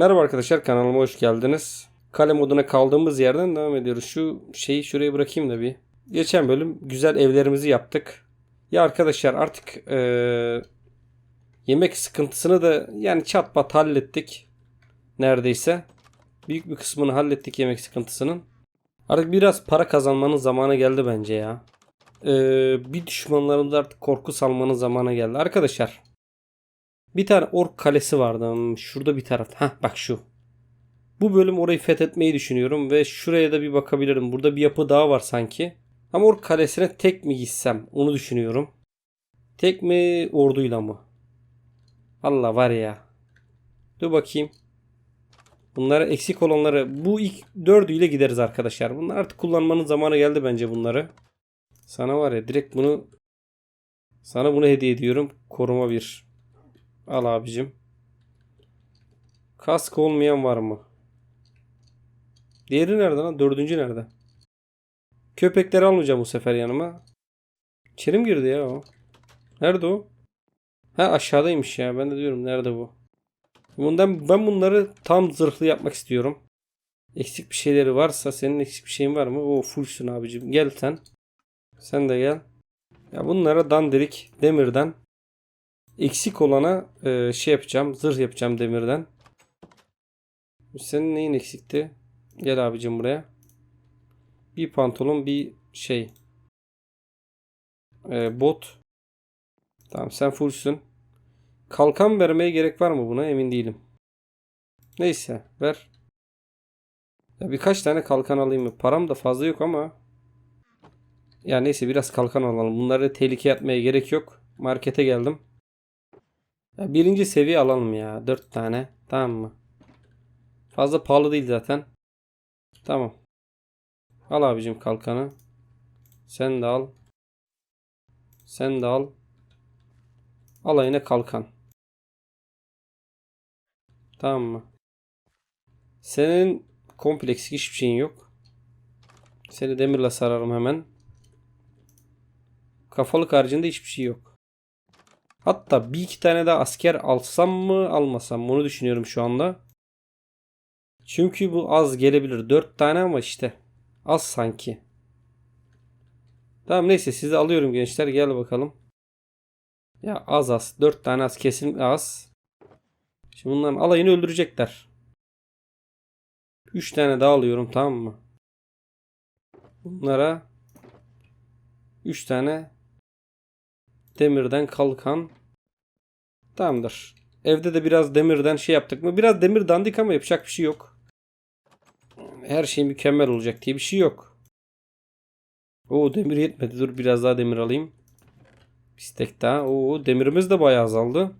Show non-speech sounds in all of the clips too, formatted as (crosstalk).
Merhaba arkadaşlar kanalıma hoş geldiniz. Kale moduna kaldığımız yerden devam ediyoruz. Şu şeyi şuraya bırakayım da bir. Geçen bölüm güzel evlerimizi yaptık. Ya arkadaşlar artık eee, yemek sıkıntısını da yani çat pat hallettik. Neredeyse. Büyük bir kısmını hallettik yemek sıkıntısının. Artık biraz para kazanmanın zamanı geldi bence ya. Eee, bir düşmanlarımıza artık korku salmanın zamanı geldi. Arkadaşlar bir tane ork kalesi vardı. Şurada bir tarafta. Hah bak şu. Bu bölüm orayı fethetmeyi düşünüyorum ve şuraya da bir bakabilirim. Burada bir yapı daha var sanki. Ama ork kalesine tek mi gitsem onu düşünüyorum. Tek mi orduyla mı? Allah var ya. Dur bakayım. Bunlara eksik olanları bu ilk dördüyle gideriz arkadaşlar. Bunlar artık kullanmanın zamanı geldi bence bunları. Sana var ya direkt bunu sana bunu hediye ediyorum. Koruma bir. Al abicim. Kask olmayan var mı? Diğeri nerede lan? Dördüncü nerede? Köpekleri almayacağım bu sefer yanıma. İçeri girdi ya o? Nerede o? Ha aşağıdaymış ya. Ben de diyorum nerede bu? Bundan ben bunları tam zırhlı yapmak istiyorum. Eksik bir şeyleri varsa senin eksik bir şeyin var mı? O fullsün abicim. Gel sen. Sen de gel. Ya bunlara dandirik demirden eksik olana e, şey yapacağım. Zırh yapacağım demirden. Senin neyin eksikti? Gel abicim buraya. Bir pantolon bir şey. E, bot. Tamam sen fullsün. Kalkan vermeye gerek var mı buna emin değilim. Neyse ver. Ya birkaç tane kalkan alayım mı? Param da fazla yok ama. Ya neyse biraz kalkan alalım. Bunları tehlikeye atmaya gerek yok. Markete geldim. Birinci seviye alalım ya. Dört tane. Tamam mı? Fazla pahalı değil zaten. Tamam. Al abicim kalkanı. Sen de al. Sen de al. Al yine kalkan. Tamam mı? Senin kompleks hiçbir şeyin yok. Seni demirle sararım hemen. Kafalık haricinde hiçbir şey yok. Hatta bir iki tane daha asker alsam mı almasam mı onu düşünüyorum şu anda. Çünkü bu az gelebilir. Dört tane ama işte. Az sanki. Tamam neyse sizi alıyorum gençler. Gel bakalım. Ya az az. Dört tane az kesin az. Şimdi bunların alayını öldürecekler. Üç tane daha alıyorum tamam mı? Bunlara üç tane demirden kalkan tamamdır. Evde de biraz demirden şey yaptık mı? Biraz demir dandik ama yapacak bir şey yok. Her şey mükemmel olacak diye bir şey yok. Oo demir yetmedi. Dur biraz daha demir alayım. Bistek daha. Oo demirimiz de bayağı azaldı.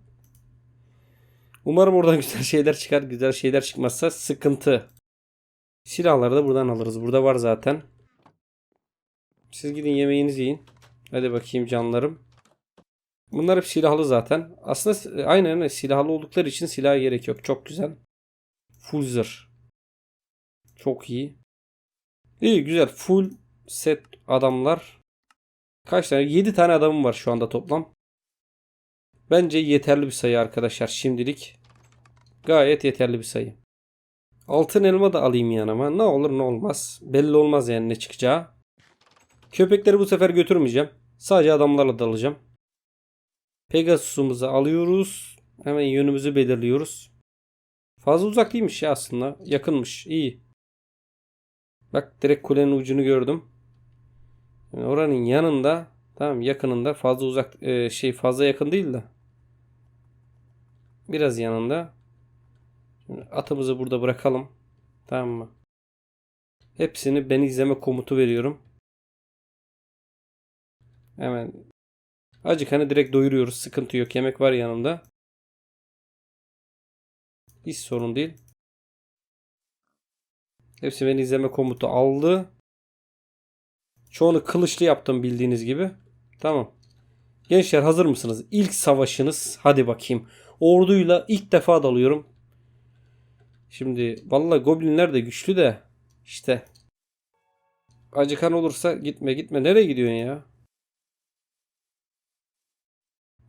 Umarım oradan (laughs) güzel şeyler çıkar. Güzel şeyler çıkmazsa sıkıntı. Silahları da buradan alırız. Burada var zaten. Siz gidin yemeğinizi yiyin. Hadi bakayım canlarım. Bunlar hep silahlı zaten. Aslında aynen öyle. Silahlı oldukları için silaha gerek yok. Çok güzel. Full. Çok iyi. İyi güzel. Full set adamlar. Kaç tane? 7 tane adamım var şu anda toplam. Bence yeterli bir sayı arkadaşlar şimdilik. Gayet yeterli bir sayı. Altın elma da alayım yanıma. Ne olur ne olmaz. Belli olmaz yani ne çıkacağı. Köpekleri bu sefer götürmeyeceğim. Sadece adamlarla dalacağım. Pegasus'umuzu alıyoruz. Hemen yönümüzü belirliyoruz. Fazla uzak değilmiş ya aslında. Yakınmış. İyi. Bak direkt kulenin ucunu gördüm. Yani oranın yanında tamam yakınında fazla uzak e, şey fazla yakın değil de biraz yanında. Şimdi atımızı burada bırakalım. Tamam mı? Hepsini ben izleme komutu veriyorum. Hemen Acık hani direkt doyuruyoruz. Sıkıntı yok. Yemek var yanımda. Hiç sorun değil. Hepsi beni izleme komutu aldı. Çoğunu kılıçlı yaptım bildiğiniz gibi. Tamam. Gençler hazır mısınız? İlk savaşınız. Hadi bakayım. Orduyla ilk defa dalıyorum. Şimdi vallahi goblinler de güçlü de işte acıkan olursa gitme gitme. Nereye gidiyorsun ya?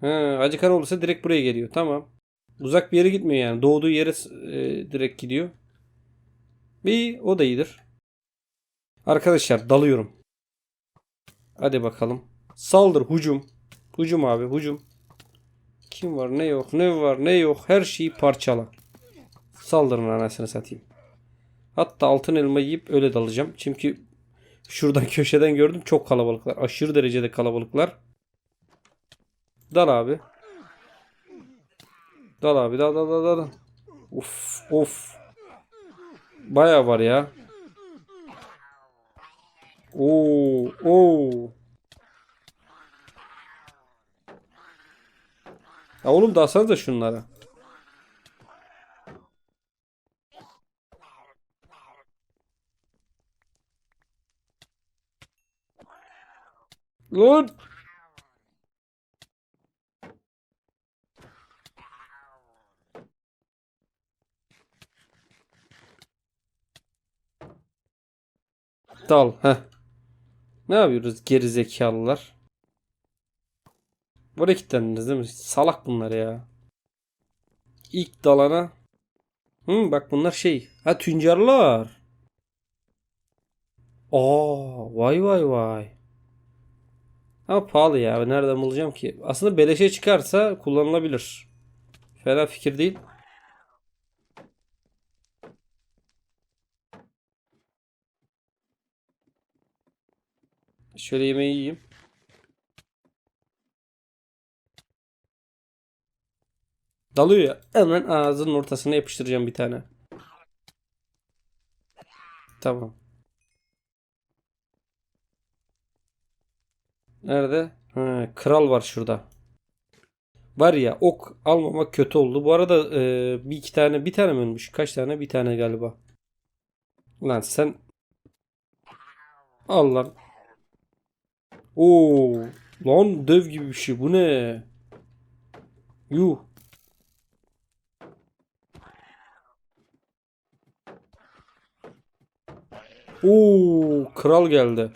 He, acıkan olursa direkt buraya geliyor. Tamam. Uzak bir yere gitmiyor yani. Doğduğu yere e, direkt gidiyor. Bir o da iyidir. Arkadaşlar dalıyorum. Hadi bakalım. Saldır hücum. Hücum abi hücum. Kim var ne yok ne var ne yok her şeyi parçala. Saldırın anasını satayım. Hatta altın elma yiyip öyle dalacağım. Çünkü şuradan (laughs) köşeden gördüm çok kalabalıklar. Aşırı derecede kalabalıklar. Dal abi. Dal abi dal dal dal dal. Of of. Baya var ya. Oo oo. Ya oğlum dalsanız da şunlara. Lan. Dal. Heh. Ne yapıyoruz geri zekalılar? Buraya kilitlendiniz değil mi? Salak bunlar ya. İlk dalana. Hı, bak bunlar şey. Ha tüncerler. Aa, vay vay vay. Ama pahalı ya. Nereden bulacağım ki? Aslında beleşe çıkarsa kullanılabilir. Fena fikir değil. Şöyle yemeği yiyeyim. Dalıyor ya. Hemen ağzının ortasına yapıştıracağım bir tane. Tamam. Nerede? Ha, kral var şurada. Var ya ok almamak kötü oldu. Bu arada e, bir iki tane bir tane mi ölmüş? Kaç tane? Bir tane galiba. Lan sen al lan. Oo, lan dev gibi bir şey. Bu ne? Yuh. Oo, kral geldi.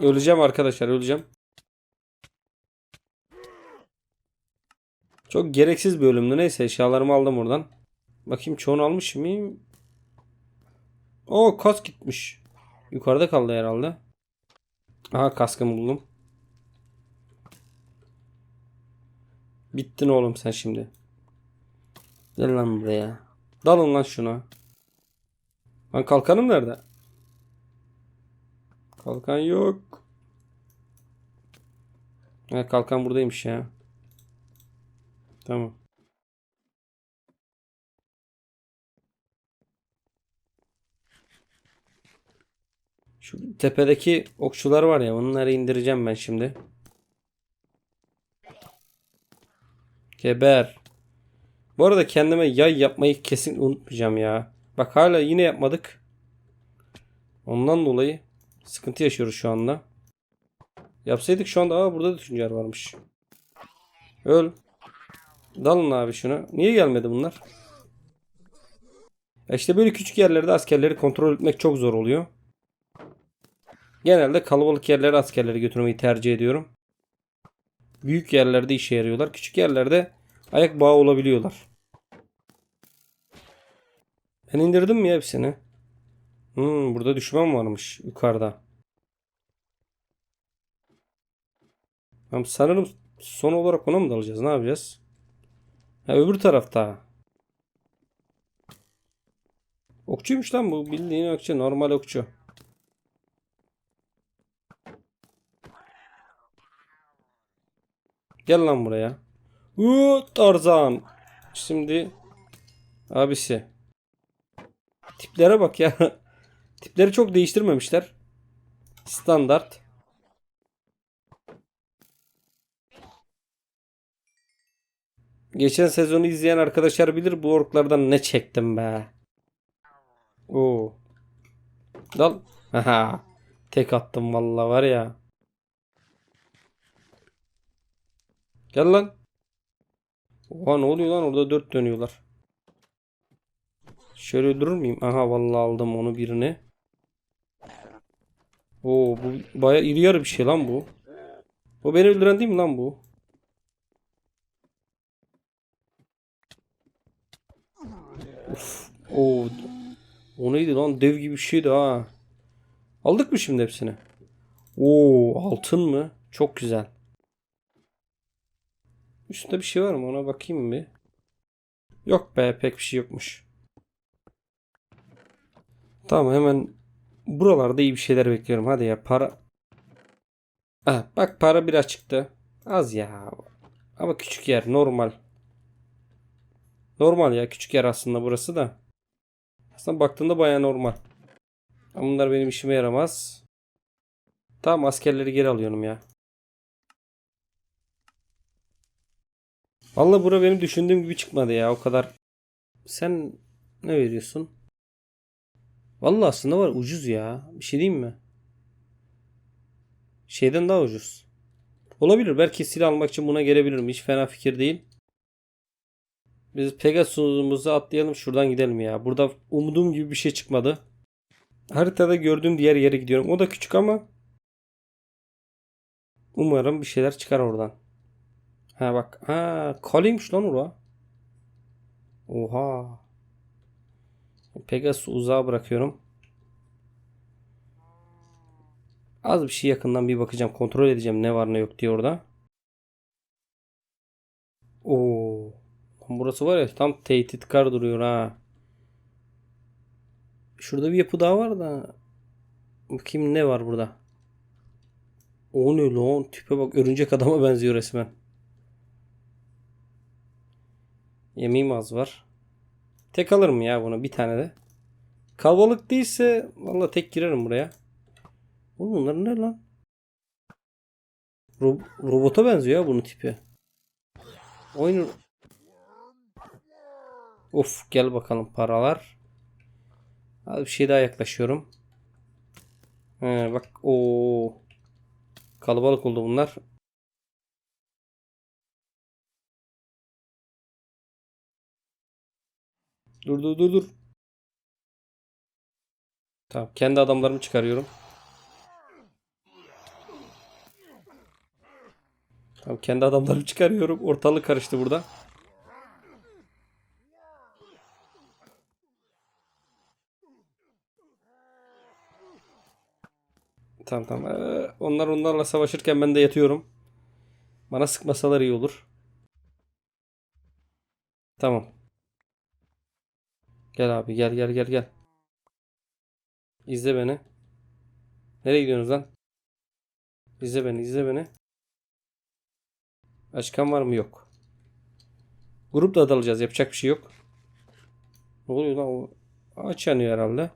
Öleceğim arkadaşlar, öleceğim. Çok gereksiz bir ölümdü. Neyse eşyalarımı aldım oradan. Bakayım çoğunu almış mıyım? O kask gitmiş. Yukarıda kaldı herhalde. Aha kaskımı buldum. Bittin oğlum sen şimdi. Gel lan buraya. Dalın lan şuna. Lan kalkanım nerede? Kalkan yok. Ha, kalkan buradaymış ya. Tamam. Şu tepedeki okçular var ya onları indireceğim ben şimdi. Geber. Bu arada kendime yay yapmayı kesin unutmayacağım ya. Bak hala yine yapmadık. Ondan dolayı sıkıntı yaşıyoruz şu anda. Yapsaydık şu anda aa burada da tüncer varmış. Öl. Dalın abi şuna. Niye gelmedi bunlar? Ya işte böyle küçük yerlerde askerleri kontrol etmek çok zor oluyor. Genelde kalabalık yerlere askerleri götürmeyi tercih ediyorum. Büyük yerlerde işe yarıyorlar. Küçük yerlerde ayak bağı olabiliyorlar. Ben indirdim mi hepsini? Hmm, burada düşman varmış yukarıda. Tamam, sanırım son olarak ona mı dalacağız? Ne yapacağız? Ha, öbür tarafta. Okçuymuş lan bu. Bildiğin okçu. Normal okçu. Gel lan buraya. Uuu Tarzan. Şimdi abisi. Tiplere bak ya. (laughs) Tipleri çok değiştirmemişler. Standart. Geçen sezonu izleyen arkadaşlar bilir bu orklardan ne çektim be. Oo. Dal. Haha. Tek attım vallahi var ya. Gel lan. Oha ne oluyor lan orada dört dönüyorlar. Şöyle durur muyum? Aha vallahi aldım onu birini. Oo bu baya iri yarı bir şey lan bu. O beni öldüren değil mi lan bu? Uf. O o neydi lan? Dev gibi bir şeydi ha. Aldık mı şimdi hepsini? Oo, altın mı? Çok güzel. Üstünde bir şey var mı? Ona bakayım bir. Yok be, pek bir şey yokmuş. Tamam hemen buralarda iyi bir şeyler bekliyorum. Hadi ya para. Ah, bak para biraz çıktı. Az ya. Ama küçük yer normal. Normal ya küçük yer aslında burası da. Aslında baktığında baya normal. Ama bunlar benim işime yaramaz. Tamam askerleri geri alıyorum ya. Vallahi bura benim düşündüğüm gibi çıkmadı ya o kadar. Sen ne veriyorsun? Vallahi aslında var ucuz ya. Bir şey diyeyim mi? Şeyden daha ucuz. Olabilir. Belki silah almak için buna gelebilirim. Hiç fena fikir değil. Biz Pegasus'umuzu atlayalım şuradan gidelim ya. Burada umduğum gibi bir şey çıkmadı. Haritada gördüğüm diğer yere gidiyorum. O da küçük ama umarım bir şeyler çıkar oradan. Ha bak. Ha kaleymiş lan ora. Oha. Pegasus uzağa bırakıyorum. Az bir şey yakından bir bakacağım. Kontrol edeceğim ne var ne yok diye orada. Oo. Burası var ya tam tehditkar duruyor ha. Şurada bir yapı daha var da. Bakayım ne var burada. O ne lan? Tipe bak örümcek adama benziyor resmen. Yemeğim az var. Tek alırım ya bunu bir tane de. Kalabalık değilse valla tek girerim buraya. Bunlar ne lan? Ro- robota benziyor ya bunun tipi. Oyun Of gel bakalım paralar. Hadi bir şey daha yaklaşıyorum. He, bak o kalabalık oldu bunlar. Dur dur dur dur. Tamam kendi adamlarımı çıkarıyorum. Tamam kendi adamlarımı çıkarıyorum. Ortalık karıştı burada. Tamam tamam. Ee, onlar onlarla savaşırken ben de yatıyorum. Bana sıkmasalar iyi olur. Tamam. Gel abi gel gel gel gel. İzle beni. Nereye gidiyorsunuz lan? İzle beni izle beni. Başkan var mı? Yok. Grupla dalacağız. Yapacak bir şey yok. Ne oluyor lan? O ağaç yanıyor herhalde.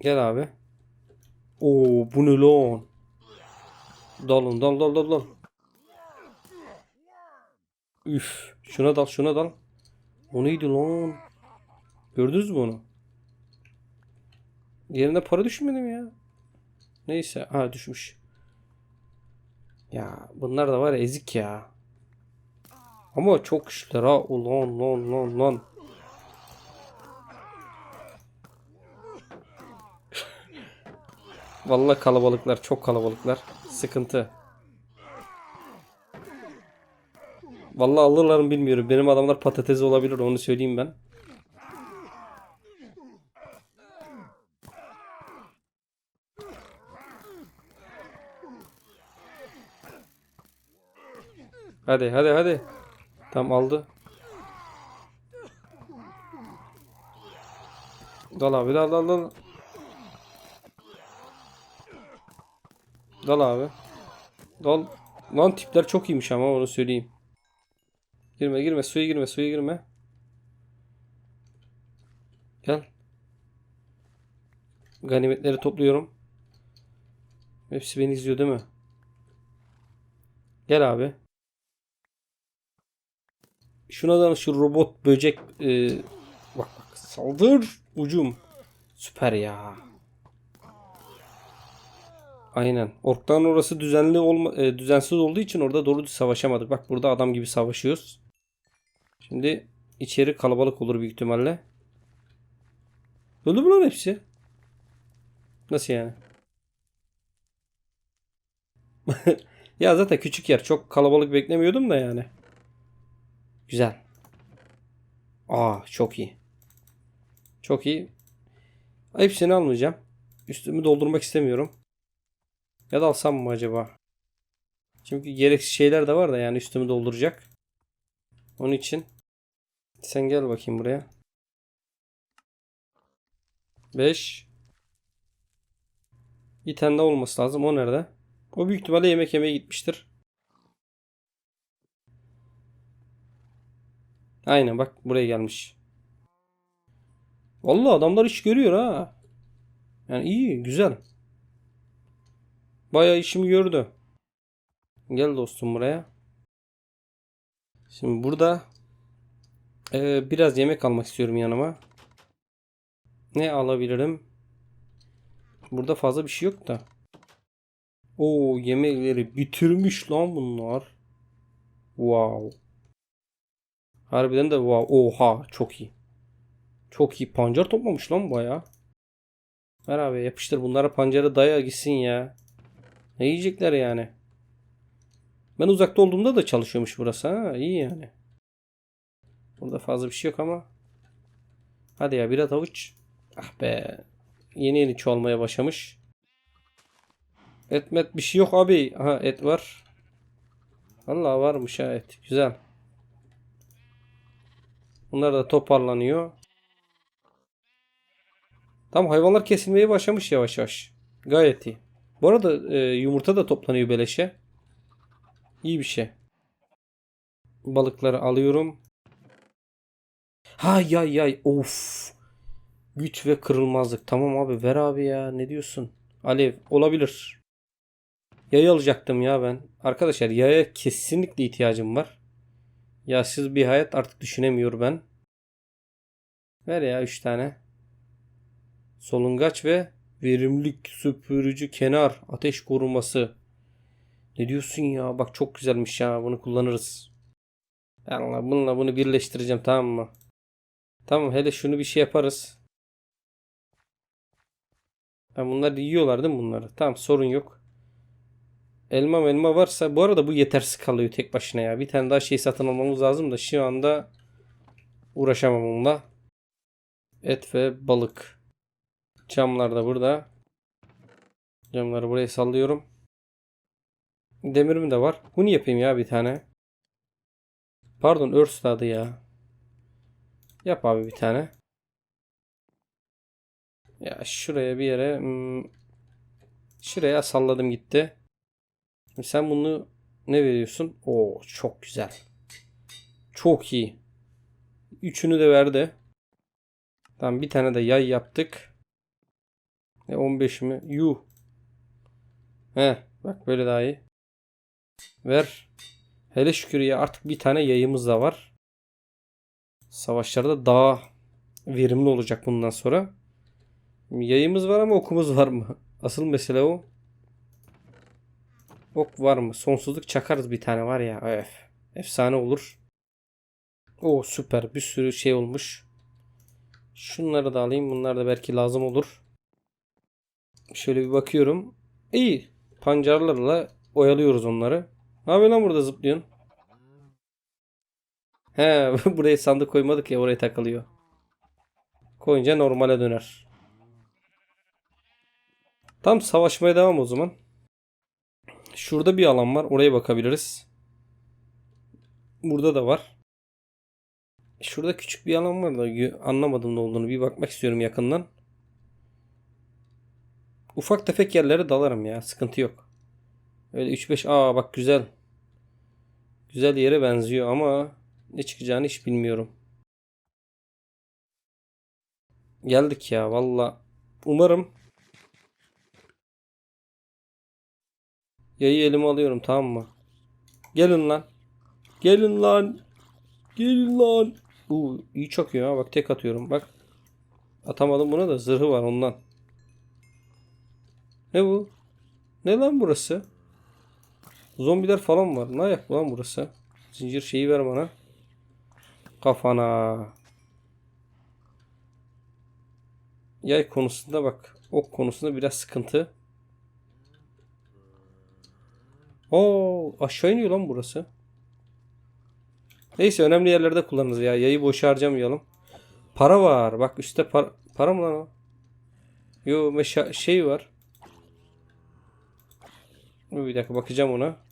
Gel abi. Oo bu ne lan? Dalın dal dal dal dal. Üf. Şuna dal şuna dal. O neydi lan? Gördünüz mü onu? Yerine para düşmedi mi ya? Neyse. Ha düşmüş. Ya bunlar da var ya ezik ya. Ama çok güçlüler ha. Ulan lan lan lan. (laughs) Vallahi kalabalıklar. Çok kalabalıklar. Sıkıntı. Vallahi alırlar mı bilmiyorum. Benim adamlar patates olabilir onu söyleyeyim ben. Hadi hadi hadi. Tam aldı. Dal abi dal dal dal. Dal abi. Dal. Lan tipler çok iyiymiş ama onu söyleyeyim. Girme girme suya girme suya girme. Gel. Ganimetleri topluyorum. Hepsi beni izliyor değil mi? Gel abi. Şuna da şu robot böcek e, bak bak saldır ucum. Süper ya. Aynen. Orkların orası düzenli olma, e, düzensiz olduğu için orada doğru savaşamadık. Bak burada adam gibi savaşıyoruz. Şimdi içeri kalabalık olur büyük ihtimalle. Öldü mü lan hepsi? Nasıl yani? (laughs) ya zaten küçük yer. Çok kalabalık beklemiyordum da yani. Güzel. Aa çok iyi. Çok iyi. Hepsini almayacağım. Üstümü doldurmak istemiyorum. Ya da alsam mı acaba? Çünkü gereksiz şeyler de var da yani üstümü dolduracak. Onun için sen gel bakayım buraya. 5 Bir tane daha olması lazım. O nerede? O büyük ihtimalle yemek yemeye gitmiştir. Aynen bak buraya gelmiş. Vallahi adamlar iş görüyor ha. Yani iyi, güzel. Bayağı işimi gördü. Gel dostum buraya. Şimdi burada e, biraz yemek almak istiyorum yanıma. Ne alabilirim? Burada fazla bir şey yok da. Oo yemekleri bitirmiş lan bunlar. Wow. Harbiden de wow. Oha çok iyi. Çok iyi. Pancar toplamış lan baya. Ver abi yapıştır bunlara pancarı daya gitsin ya. Ne yiyecekler yani? Ben uzakta olduğumda da çalışıyormuş burası ha. İyi yani. Burada fazla bir şey yok ama. Hadi ya biraz avuç. Ah be. Yeni yeni çoğalmaya başlamış. Et met bir şey yok abi. Aha et var. Allah varmış ha et. Güzel. Bunlar da toparlanıyor. Tam hayvanlar kesilmeye başlamış yavaş yavaş. Gayet iyi. Bu arada e, yumurta da toplanıyor beleşe. İyi bir şey. Balıkları alıyorum. Ha yay yay of. Güç ve kırılmazlık. Tamam abi ver abi ya. Ne diyorsun? Alev olabilir. Yay alacaktım ya ben. Arkadaşlar yaya kesinlikle ihtiyacım var. Yağsız bir hayat artık düşünemiyor ben. Ver ya 3 tane. Solungaç ve verimlilik süpürücü kenar ateş koruması. Ne diyorsun ya? Bak çok güzelmiş ya. Bunu kullanırız. Allah bununla bunu birleştireceğim tamam mı? Tamam hele şunu bir şey yaparız. Ben bunlar yiyorlar değil mi bunları? Tamam sorun yok. Elma elma varsa bu arada bu yetersiz kalıyor tek başına ya. Bir tane daha şey satın almamız lazım da şu anda uğraşamam onunla. Et ve balık. Camlar da burada. Camları buraya sallıyorum. Demirim de var. Bunu yapayım ya bir tane. Pardon örs adı ya. Yap abi bir tane. Ya şuraya bir yere hmm, şuraya salladım gitti. Şimdi sen bunu ne veriyorsun? Oo çok güzel. Çok iyi. Üçünü de verdi. Tamam bir tane de yay yaptık. E 15 mi? Yuh. He bak böyle daha iyi. Ver. Hele şükür ya artık bir tane yayımız da var. Savaşlarda daha verimli olacak bundan sonra. Yayımız var ama okumuz var mı? Asıl mesele o. Ok var mı? Sonsuzluk çakarız bir tane var ya. Öf. Efsane olur. O süper. Bir sürü şey olmuş. Şunları da alayım. Bunlar da belki lazım olur. Şöyle bir bakıyorum. İyi. Pancarlarla oyalıyoruz onları. Ne yapıyorsun lan burada zıplıyorsun? He (laughs) buraya sandık koymadık ya oraya takılıyor. Koyunca normale döner. Tam savaşmaya devam o zaman. Şurada bir alan var. Oraya bakabiliriz. Burada da var. Şurada küçük bir alan var da anlamadım ne olduğunu. Bir bakmak istiyorum yakından. Ufak tefek yerlere dalarım ya. Sıkıntı yok. Öyle 3-5 aa bak güzel. Güzel yere benziyor ama ne çıkacağını hiç bilmiyorum. Geldik ya valla. Umarım Yayı elime alıyorum tamam mı? Gelin lan. Gelin lan. Gelin lan. Bu iyi çakıyor ha bak tek atıyorum bak. Atamadım buna da zırhı var ondan. Ne bu? Ne lan burası? Zombiler falan var. Ne ayak lan burası? Zincir şeyi ver bana. Kafana. Yay konusunda bak. Ok konusunda biraz sıkıntı. Oo aşağı iniyor lan burası. Neyse önemli yerlerde kullanırız ya. Yayı boş harcamayalım. Para var. Bak üstte para, para mı lan o? Yo meşa şey var. Bir dakika bakacağım ona.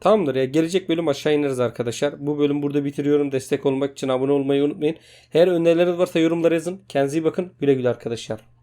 Tamamdır ya. Gelecek bölüm aşağı ineriz arkadaşlar. Bu bölüm burada bitiriyorum. Destek olmak için abone olmayı unutmayın. Eğer önerileriniz varsa yorumlara yazın. Kendinize iyi bakın. Güle güle arkadaşlar.